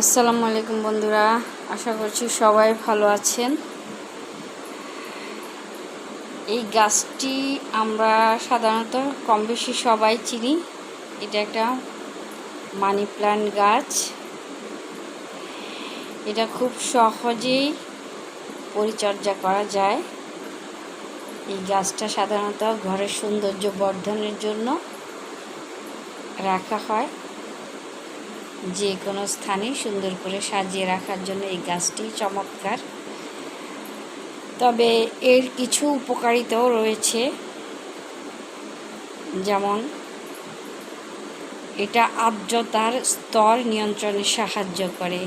আসসালামু আলাইকুম বন্ধুরা, আশা করছি সবাই ভালো আছেন। এই গাছটি আমরা সাধারণত কম বেশি সবাই চিনি। এটা একটা মানি প্ল্যান্ট গাছ। এটা খুব সহজেই পরিচর্যা করা যায়। এই গাছটা সাধারণত ঘরের সৌন্দর্য বর্ধনের জন্য রাখা হয়। যে কোনো স্থানে সুন্দর করে সাজিয়ে রাখার জন্য এই গাছটি চমৎকার। তবে এর কিছু উপকারিতাও রয়েছে। যেমন, এটা আর্দ্রতার স্তর নিয়ন্ত্রণে সাহায্য করে।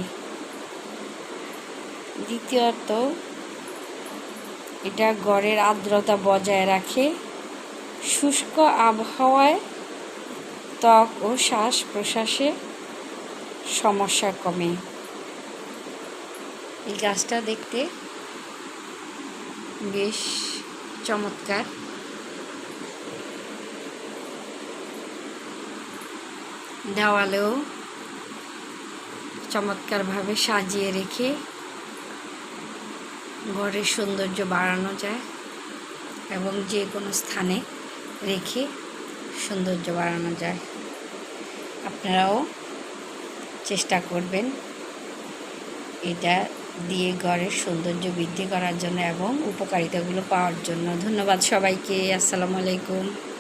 দ্বিতীয়ত, এটা গড়ের আর্দ্রতা বজায় রাখে। শুষ্ক আবহাওয়ায় ত্বক ও শ্বাস প্রশ্বাসে সমস্যা কমে। এই গাছটা দেখতে বেশ চমৎকার। দেওয়ালেও চমৎকারভাবে সাজিয়ে রেখে ঘরের সৌন্দর্য বাড়ানো যায় এবং যে কোনো স্থানে রেখে সৌন্দর্য বাড়ানো যায়। আপনারাও চেষ্টা করবেন। এটা দিয়ে ঘরের সৌন্দর্য বৃদ্ধি করার জন্য এবং উপকারিতাগুলো পাওয়ার জন্য। ধন্যবাদ সবাইকে। আসসালামু আলাইকুম।